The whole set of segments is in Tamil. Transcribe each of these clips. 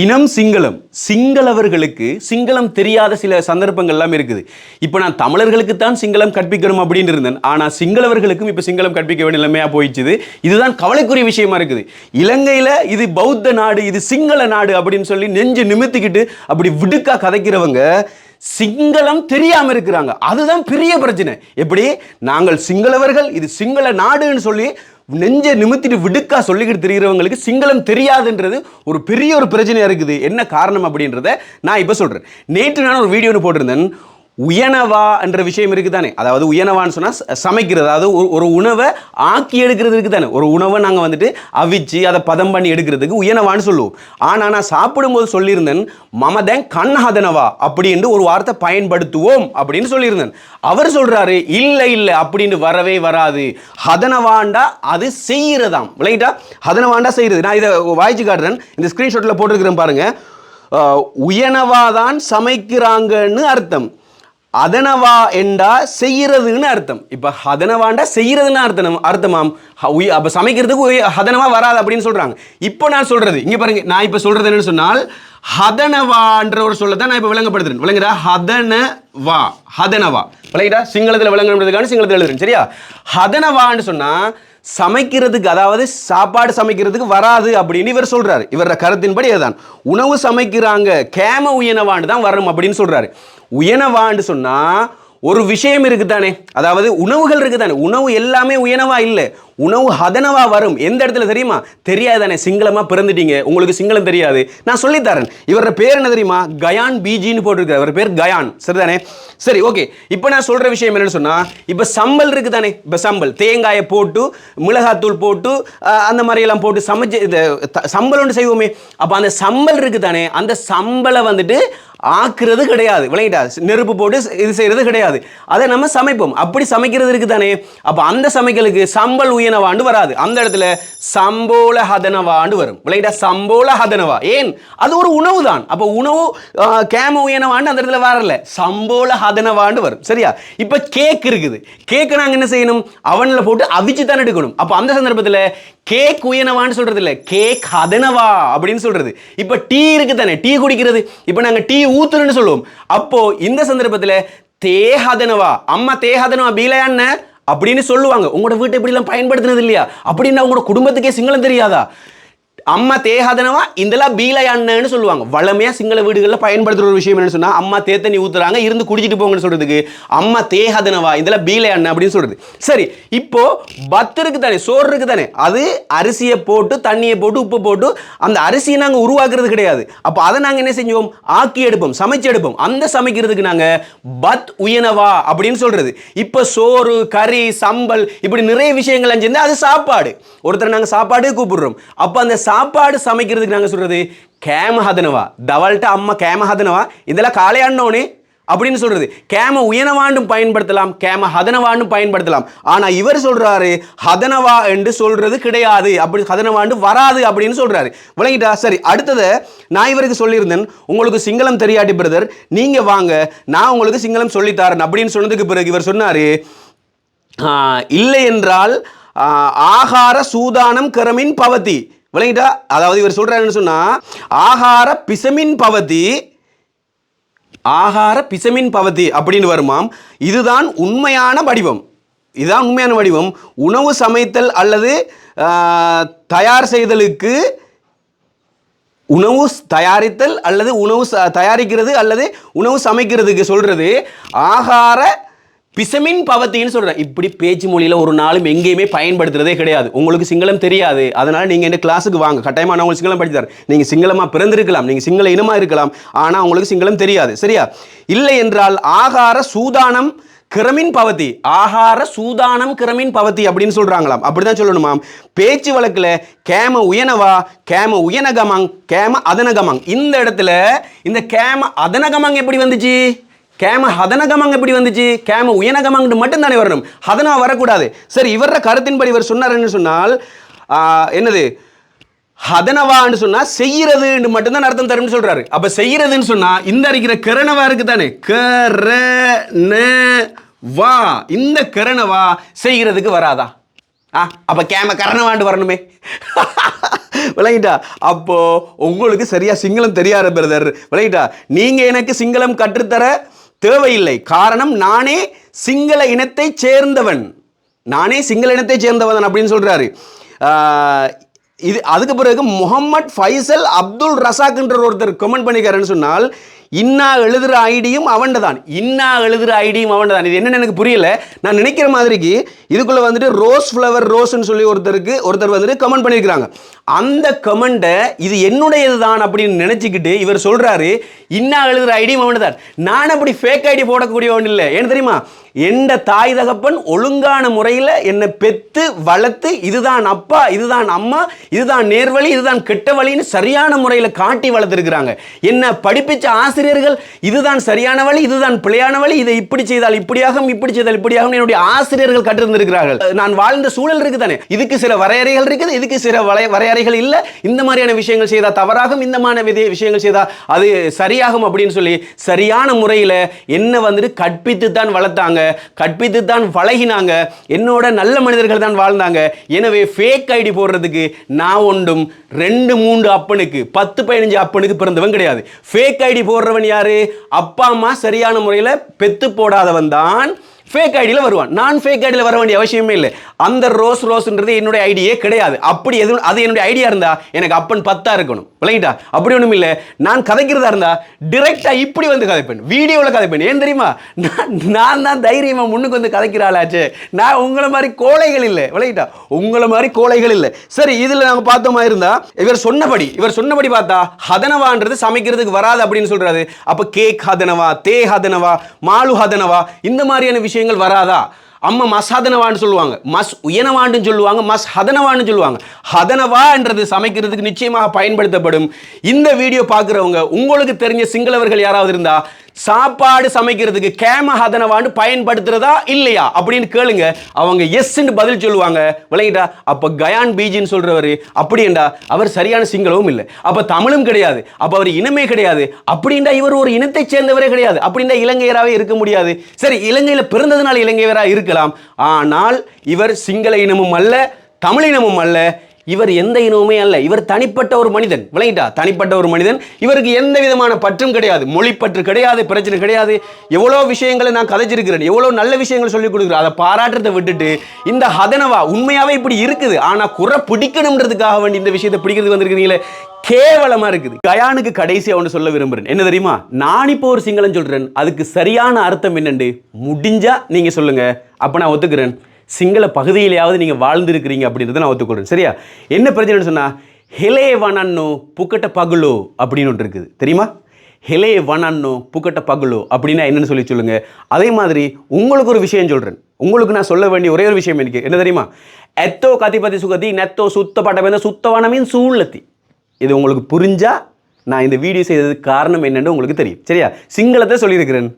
இனம் சிங்களம். சிங்களவர்களுக்கு சிங்களம் தெரியாத சில சந்தர்ப்பங்கள்லாம் இருக்குது. இப்போ நான் தமிழர்களுக்கு தான் சிங்களம் கற்பிக்கணும் அப்படின்னு இருந்தேன். ஆனால் சிங்களவர்களுக்கும் இப்போ சிங்களம் கற்பிக்க வேண்டிய நிலைமையாக போயிடுச்சு இதுதான் கவலைக்குரிய விஷயமா இருக்குது. இலங்கையில் இது பௌத்த நாடு இது சிங்கள நாடு அப்படின்னு சொல்லி நெஞ்சு நிமித்திக்கிட்டு அப்படி விடுக்கா கதைக்கிறவங்க சிங்களம் தெரியாம இருக்கிறாங்க. அதுதான் பெரிய பிரச்சனை. எப்படி? நாங்கள் சிங்களவர்கள் இது சிங்கள நாடுன்னு சொல்லி நெஞ்ச நிமித்திட்டு விடுக்கா சொல்லிக்கிட்டு தெரிகிறவங்களுக்கு சிங்களம் தெரியாதுன்றது ஒரு பெரிய ஒரு பிரச்சனையா இருக்குது. என்ன காரணம் அப்படின்றத நான் இப்போ சொல்றேன். நேற்று நான் ஒரு வீடியோ போட்டிருந்தேன். உயனவா என்ற விஷயம் இருக்குது தானே அதாவது உயனவான்னு சொன்னால் சமைக்கிறது. அதாவது ஒரு உணவை ஆக்கி எடுக்கிறது இருக்குது தானே ஒரு உணவை நாங்கள் வந்துட்டு அவிச்சு அதை பதம் பண்ணி எடுக்கிறதுக்கு உயனவான்னு சொல்லுவோம். ஆனால் நான் சாப்பிடும்போது சொல்லியிருந்தேன் மமதன் கண்ணஹதனவா அப்படின்னு ஒரு வார்த்தை பயன்படுத்துவோம் அப்படின்னு சொல்லியிருந்தேன். அவர் சொல்கிறாரு இல்லை இல்லை அப்படின்னு வரவே வராது. ஹதனவாண்டா அது செய்கிறதாம் விளையிட்டா ஹதனவாண்டா செய்கிறது நான் இதை வாய்ச்சி காட்டுறேன். இந்த ஸ்க்ரீன்ஷாட்டில் போட்டிருக்கிறேன் பாருங்கள் உயனவாதான் உயனவா தான் சமைக்கிறாங்கன்னு அர்த்தம். அதனவா என்றா செய்யறதுன்னு அர்த்தம். இப்போ ஹதனவாண்டா செய்யறதுன்னு அர்த்தம் அர்த்தமாம். ஹ- அப்போ சமைக்கிறதுக்கு ஹதனவா வராது அப்படின்னு சொல்றாங்க. இப்போ நான் சொல்றது இங்க பாருங்க நான் இப்போ சொல்றது என்னன்னு சொன்னால் ஹதனவான்ற ஒரு சொல்ல தான் நான் இப்போ விளங்கப்படுத்துறேன். விளங்குறா ஹதனவா ஹதனவா. விளங்கிட்டா? சிங்களத்தில் விளங்கணுன்றதுக்கான சிங்களத்தில் எழுதுறேன் சரியா? ஹதனவான்னு சொன்னா சமைக்கிறதுக்கு அதாவது சாப்பாடு சமைக்கிறதுக்கு வராது அப்படின்னு இவர் சொல்றாரு. இவர கருத்தின்படி அதுதான். உணவு சமைக்கிறாங்க கேம உயனவான்னு தான் வரணும் அப்படின்னு சொல்றாரு. உயனவான்னு சொன்னால் ஒரு விஷயம் இருக்குதானே? அதாவது உணவுகள் இருக்குதானே? உணவு எல்லாமே உயனவா இல்லை. உணவு ஹதனவா வரும்? எந்த இடத்துல தெரியுமா? தெரியாது தானே சிங்களமா பிறந்துட்டீங்க. உங்களுக்கு சிங்களம் தெரியாது. நான் சொல்லித்தரேன் இவரோட பேர் என்ன தெரியுமா? கயான் பிஜின்னு போட்டிருக்காரு. அவர் பேர் கயான். சரிதானே? சரி ஓகே இப்போ நான் சொல்ற விஷயம் என்னன்னு சொன்னா இப்போ சம்பல் இருக்குதானே? இப்போ சம்பல். தேங்காயை போட்டு மிளகாத்தூள் போட்டு அஹ், அந்த மாதிரி எல்லாம் போட்டு சமைச்சு இந்த சம்பல் ஒன்று செய்வோமே. அப்போ அந்த சம்பல் இருக்குதானே? அந்த சம்பலை வந்துட்டு ஆக்குறது கிடையாது. விளங்கிட்டா? நெருப்பு போட்டு இது செய்யறது கிடையாது. அதை நம்ம சமைப்போம். அப்படி சமைக்கிறது இருக்குதானே? அப்போ அந்த சமைக்கலுக்கு சம்பல் ஹதனவாண்டு வராது. அந்த இடத்துல சம்போல ஹதனவாண்டு வரும். விளையாட சம்போல ஹதனவா ஏன்? அது ஒரு உணவு தான் அப்போ உணவு கேம உயனவாண்டு அந்த இடத்துல வரல. சம்போல ஹதனவாண்டு வரும். சரியா? இப்போ கேக் இருக்குது. கேக்கு நாங்கள் என்ன செய்யணும்? அவனில் போட்டு அவிச்சு தான் எடுக்கணும். அப்போ அந்த சந்தர்ப்பத்தில் கேக் உயனவான்னு சொல்கிறது இல்லை. கேக் ஹதனவா அப்படின்னு சொல்றது. இப்போ டீ இருக்கு தானே டீ குடிக்கிறது. இப்போ நாங்கள் டீ ஊத்துறோன்னு சொல்லுவோம். அப்போ இந்த சந்தர்ப்பத்தில் தேஹதனவா? அம்மா தேஹதனவா? பீலையான்னு அப்படின்னு சொல்லுவாங்க. உங்களோட வீட்டை இப்படிலாம் பயன்படுத்தினது இல்லையா? அப்படின்னா உங்களோட குடும்பத்துக்கே சிங்களம் தெரியாதா? அம்மா தேஹதனவா இதெல்லாம் அண்ணன்னு சொல்லுவாங்க. வளமையா சிங்கள வீடுகளில் பயன்படுத்துற ஒரு விஷயம் என்னன்னு சொன்னா அம்மா தேத்தண்ணி ஊத்துறாங்க இருந்து குடிச்சிட்டு போங்கன்னு சொல்றதுக்கு அம்மா தேகாதனவா இதெல்லாம் பீலையான்னு அப்படின்னு சொல்றது. சரி இப்போ பத்து இருக்கு தானே சோறு இருக்கு தானே அது அரிசியை போட்டு தண்ணியை போட்டு உப்பு போட்டு அந்த அரிசியை நாங்கள் உருவாக்குறது கிடையாது. அப்போ அதை நாங்கள் என்ன செஞ்சோம்? ஆக்கி எடுப்போம் சமைச்சு எடுப்போம். அந்த சமைக்கிறதுக்கு நாங்கள் பத் உயனவா அப்படின்னு சொல்றது. இப்போ சோறு கறி சம்பல் இப்படி நிறைய விஷயங்கள் செஞ்சு அது சாப்பாடு. ஒருத்தர் நாங்கள் சாப்பாடு கூப்பிடுறோம். அப்போ அந்த சாப்பாடு சமைக்கிறதுக்கு நாங்கள் சொல்கிறது கேம ஹதனவா தவல்ட்ட அம்மா கேம ஹதனவா இதெல்லாம் காலையானோனே அப்படின்னு சொல்கிறது கேம உயனவாண்டும் பயன்படுத்தலாம் கேம ஹதனவாண்டும் பயன்படுத்தலாம். ஆனால் இவர் சொல்கிறாரு ஹதனவா என்று சொல்கிறது கிடையாது. அப்படி ஹதனவாண்டு வராது அப்படின்னு சொல்கிறாரு விளங்கிட்டா? சரி அடுத்தது நான் இவருக்கு சொல்லியிருந்தேன். உங்களுக்கு சிங்களம் தெரியாட்டி பிரதர் நீங்கள் வாங்க நான் உங்களுக்கு சிங்களம் சொல்லித்தாரன் அப்படின்னு சொன்னதுக்கு பிறகு இவர் சொன்னார் இல்லை என்றால் ஆகார சூதானம் கரமின் பவதி. விளங்கிட்டா? அதாவது இவர் சொல்கிறாருன்னு சொன்னால் ஆகார பிசமின் பவதி ஆகார பிசமின் பவதி அப்படின்னு வருமாம். இதுதான் உண்மையான வடிவம். இதுதான் உண்மையான வடிவம். உணவு சமைத்தல் அல்லது தயார் செய்தலுக்கு உணவு தயாரித்தல் அல்லது உணவு ச- தயாரிக்கிறது அல்லது உணவு சமைக்கிறதுக்கு சொல்கிறது ஆகார பிசமின் பவத்தின்னு சொல்கிறேன் இப்படி பேச்சு மொழியில் ஒரு நாளும் எங்கேயுமே பயன்படுத்துறதே கிடையாது. உங்களுக்கு சிங்களம் தெரியாது. அதனால் நீங்கள் என்ன கிளாஸுக்கு வாங்க. கட்டாயமாக நான் உங்களுக்கு சிங்களம் படித்தார் நீங்கள் சிங்களமாக பிறந்திருக்கலாம். நீங்கள் சிங்கள இனமாக இருக்கலாம். ஆனால் உங்களுக்கு சிங்களம் தெரியாது. சரியா? இல்லை என்றால் ஆகார சூதானம் கிரமின் பவதி. ஆகார சூதானம் கிரமின் பவதி அப்படின்னு சொல்கிறாங்களாம் அப்படிதான் சொல்லணுமாம். பேச்சு வழக்கில் கேம உயனவா கேம உயனகமங் கேம அதனகமங். இந்த இடத்துல இந்த கேம அதனகமங் எப்படி வந்துச்சு? கேம ஹதனகமங்க எப்படி வந்துச்சு. கேம உயனகமங்னு மட்டும் தானே வரணும். ஹதனா வரக்கூடாது. சரி இவர கருத்தின்படி இவர் சொன்னாருன்னு சொன்னால் என்னது? ஹதனவான்னு சொன்னா செய்யறதுன்னு மட்டும்தான் அர்த்தம் தரும்னு சொல்றாரு. அப்ப செய்யறதுன்னு சொன்னா இந்த அடிக்கிற கரணவா இருக்கு தானே கரண வா இந்த கரணவா செய்யறதுக்கு வராதா? ஆ அப்போ கேம கரணவாண்டு வரணுமே. விளங்கிட்டா? அப்போ உங்களுக்கு சரியா சிங்களம் தெரியாத பிரதர். விளங்கிட்டா? நீங்க எனக்கு சிங்களம் கற்றுத்தர தேவையில்லை. காரணம் நானே சிங்கள இனத்தை சேர்ந்தவன். நானே சிங்கள இனத்தை சேர்ந்தவன் அப்படின்னு சொல்கிறாரு இது அதுக்கு பிறகு முகமது ஃபைசல் அப்துல் ரசாக்ன்ற ஒருத்தர் கமெண்ட் பண்ணிக்காருன்னு சொன்னால் இன்னா எழுதுகிற ஐடியும் அவன்ட தான் இன்னா எழுதுகிற ஐடியும் அவன்ட தான் இது என்னென்னு எனக்கு புரியல. நான் நினைக்கிற மாதிரிக்கு இதுக்குள்ளே வந்துட்டு ரோஸ் ஃப்ளவர் ரோஸ்ன்னு சொல்லி ஒருத்தருக்கு ஒருத்தர் வந்துட்டு கமெண்ட் பண்ணியிருக்கிறாங்க. அந்த கமெண்ட்டை இது என்னுடையது தான் அப்படின்னு நினச்சிக்கிட்டு இவர் சொல்கிறாரு இன்னா எழுதுகிற ஐடியும் அவன்ட தான் நான் அப்படி ஃபேக் ஐடி போடக்கூடியவன் இல்லை. ஏன்னு தெரியுமா? எந்த தாய் தகப்பன் ஒழுங்கான முறையில் என்னை பெத்து வளர்த்து இதுதான் அப்பா இதுதான் அம்மா இதுதான் நேர்வழி இதுதான் கெட்ட வழின்னு சரியான முறையில் காட்டி வளர்த்துருக்குறாங்க. என்னை படிப்பிச்ச ஆசிரியர்கள் இதுதான் சரியான வழி இதுதான் பிழையான வழி இதை இப்படி செய்தால் இப்படியாகும் இப்படி செய்தால் இப்படியாகும் என்னுடைய ஆசிரியர்கள் கற்றிருந்திருக்கிறார்கள். நான் வாழ்ந்த சூழல் இருக்கு தானே இதுக்கு சில வரையறைகள் இருக்குது இதுக்கு சில வரையறைகள் இல்லை. இந்த மாதிரியான விஷயங்கள் செய்தால் தவறாகும் இந்த மாதிரி விஷயங்கள் செய்தால் அது சரியாகும் அப்படின்னு சொல்லி சரியான முறையில் என்ன வந்துட்டு கற்பித்து தான் வளர்த்தாங்க கற்பித்து தான் பழகினாங்க என்னோட நல்ல மனிதர்கள் தான் வாழ்ந்தாங்க. எனவே ஃபேக் ஐடி போடுறதுக்கு நான் ஒன்றும் ரெண்டு மூன்று அப்பனுக்கு பத்து பதினஞ்சு அப்பனுக்கு பிறந்தவன் கிடையாது. ஃபேக் ஐடி போடுற சொல்றவன் யாரு? அப்பா அம்மா சரியான முறையில் பெத்து போடாதவன் தான். ஃபேக் ஐடியில் வருவான். நான் ஃபேக் ஐடியில் வர வேண்டிய அவசியமே இல்லை. அந்த ரோஸ் ரோஸ்ன்றது என்னுடைய ஐடியே கிடையாது. அப்படி எதுவும் அது என்னுடைய ஐடியா இருந்தா எனக்கு அப்பன் பத்தா இருக்கணும். விளங்கிட்டா? அப்படி ஒன்றும் இல்லை. நான் கதைக்கிறதா இருந்தா டிரெக்டா இப்படி வந்து கதைப்பேன். வீடியோவில் கதைப்பேன். ஏன் தெரியுமா? நான் நான் தான் தைரியமா முன்னுக்கு வந்து கதைக்கிறாளாச்சே நான் உங்களை மாதிரி கோழைகள் இல்லை. விளங்கிட்டா? உங்களை மாதிரி கோழைகள் இல்லை. சரி இதில் நாங்கள் பார்த்தோமா இருந்தா இவர் சொன்னபடி இவர் சொன்னபடி பார்த்தா ஹதனவான்றது சமைக்கிறதுக்கு வராது அப்படின்னு சொல்றாரு. அப்போ கேக் ஹதனவா தே ஹதனவா மாலு ஹதனவா இந்த மாதிரியான விஷயம் விஷயங்கள் வராதா? அம்மா மஸ் ஹதனவான்னு சொல்லுவாங்க. மஸ் உயனவான்னு சொல்லுவாங்க மஸ் ஹதனவான்னு சொல்லுவாங்க. ஹதனவான்றது சமைக்கிறதுக்கு நிச்சயமாக பயன்படுத்தப்படும். இந்த வீடியோ பார்க்குறவங்க உங்களுக்கு தெரிஞ்ச சிங்களவர்கள் யாராவது இருந்தா சாப்பாடு சமைக்கிறதுக்கு கேம ஹதனவாண்டு பயன்படுத்துறதா இல்லையா? அப்படின்னு கேளுங்க. அவங்க எஸ்ன்னு பதில் சொல்லுவாங்க. விளங்கிட்டா அப்ப கயான் பீஜின்னு சொல்றவர் அப்படின்டா அவர் சரியான சிங்களவும் இல்லை. அப்ப தமிழும் கிடையாது. அப்ப அவர் இனமே கிடையாது. அப்படின்டா இவர் ஒரு இனத்தை சேர்ந்தவரே கிடையாது. அப்படின்டா இலங்கையராகவே இருக்க முடியாது. சரி இலங்கையில பிறந்ததுனால இலங்கையராக இருக்கலாம். ஆனால் இவர் சிங்கள இனமும் அல்ல தமிழ் இனமும் அல்ல. இவர் எந்த இனமுமே அல்ல. இவர் தனிப்பட்ட ஒரு மனிதன். விளங்கிட்டா? தனிப்பட்ட ஒரு மனிதன். இவருக்கு எந்த விதமான பற்றும் கிடையாது. மொழிப்பற்று கிடையாது பிரச்சனை கிடையாது. எவ்வளோ விஷயங்களை நான் கதைச்சிருக்கிறேன். எவ்வளோ நல்ல விஷயங்கள் சொல்லிக் கொடுக்குறேன். அதை பாராட்டுறதை விட்டுட்டு இந்த ஹதனவா உண்மையாகவே இப்படி இருக்குது. ஆனால் குறை பிடிக்கணுன்றதுக்காக வேண்டி இந்த விஷயத்தை பிடிக்கிறது வந்திருக்கிறீங்களே? கேவலமா இருக்குது. கயானுக்கு கடைசியா ஒன்று சொல்ல விரும்புறேன். என்ன தெரியுமா? நான் இப்போ ஒரு சிங்களம் சொல்றேன். அதுக்கு சரியான அர்த்தம் என்னண்டு? முடிஞ்சா நீங்க சொல்லுங்க. அப்ப நான் ஒத்துக்கிறேன். சிங்கள பகுதியிலேயாவது நீங்கள் வாழ்ந்துருக்கிறீங்க அப்படின்றத நான் ஒத்துக்கொள்கிறேன் சரியா? என்ன பிரச்சனைன்னு சொன்னால் ஹெலே வனன்னு புக்கட்ட பகுலோ அப்படின்னு ஒன்று இருக்குது. தெரியுமா? ஹெலே வனன்னு புக்கட்ட பகுலோ அப்படின்னா என்னன்னு சொல்லி சொல்லுங்க. அதே மாதிரி உங்களுக்கு ஒரு விஷயம் சொல்கிறேன் உங்களுக்கு நான் சொல்ல வேண்டிய ஒரே ஒரு விஷயம் எனக்கு. என்ன தெரியுமா? எத்தோ கதிபதி சுகதி நெத்தோ சுத்தப்பட்ட பட்டமேந்த சுத்தவனமின் சூழ்லத்தி இது உங்களுக்கு புரிஞ்சால் நான் இந்த வீடியோ செய்ததுக்கு காரணம் என்னென்னு உங்களுக்கு தெரியும். சரியா? சிங்களத்தை சொல்லியிருக்கிறேன்.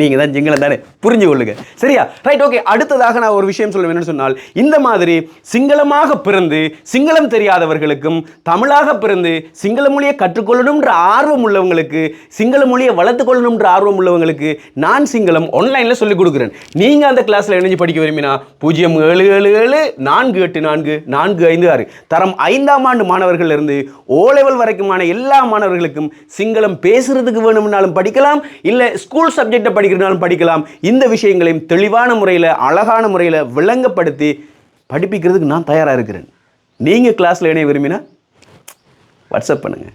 நீங்கள் தான் சிங்களம் தானே புரிஞ்சு கொள்ளுங்க. சரியா? ரைட் ஓகே அடுத்ததாக நான் ஒரு விஷயம் சொல்லுவேன். வேணும்னு சொன்னால் இந்த மாதிரி சிங்களமாக பிறந்து சிங்களம் தெரியாதவர்களுக்கும் தமிழாக பிறந்து சிங்கள மொழியை கற்றுக்கொள்ளணுன்ற ஆர்வம் உள்ளவங்களுக்கு சிங்கள மொழியை வளர்த்துக்கொள்ளணும்ன்ற ஆர்வம் உள்ளவங்களுக்கு நான் சிங்களம் ஆன்லைனில் சொல்லிக் கொடுக்குறேன். நீங்கள் அந்த கிளாஸில் இணைஞ்சு படிக்க விரும்பினா பூஜ்ஜியம் ஏழு ஏழு ஏழு நான்கு எட்டு நான்கு நான்கு ஐந்து ஆறு. தரம் ஐந்தாம் ஆண்டு மாணவர்கள் இருந்து ஓ லெவல் வரைக்குமான எல்லா மாணவர்களுக்கும் சிங்களம் பேசுறதுக்கு வேணும்னாலும் படிக்கலாம். இல்லை ஸ்கூல் சப்ஜெக்டை படிக்கிறனாலும் படிக்கலாம். இந்த விஷயங்களையும் தெளிவான முறையில் அழகான முறையில் விளங்கப்படுத்தி படிப்பிக்கிறதுக்கு நான் தயாராக இருக்கிறேன். நீங்கள் கிளாஸில் இணைய விரும்பினா வாட்ஸ்அப் பண்ணுங்கள்